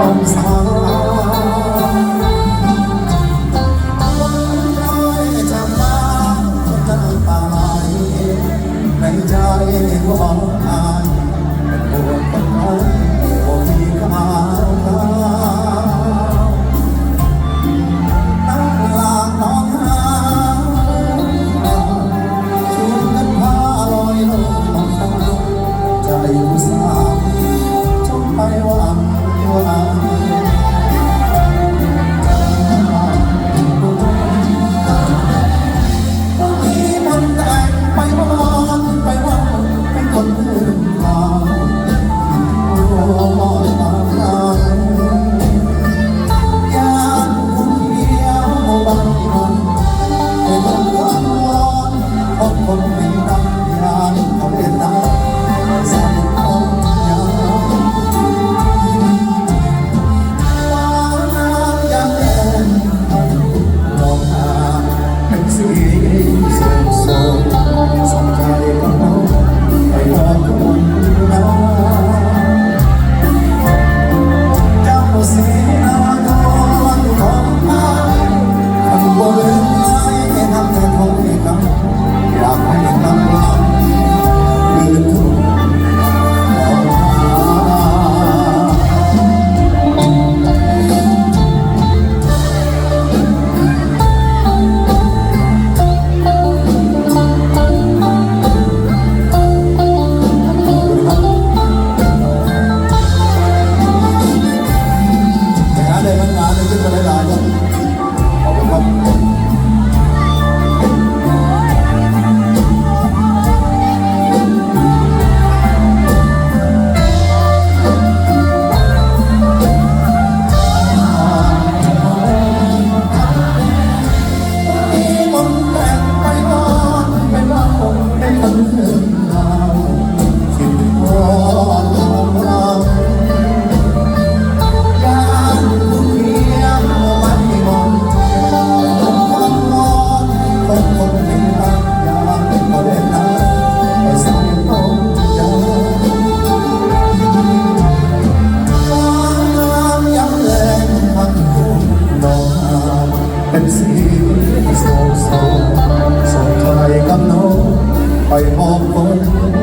Oh, on oh. Oh. เป็นสียงโศกส่งใครกัน้องไปมองคน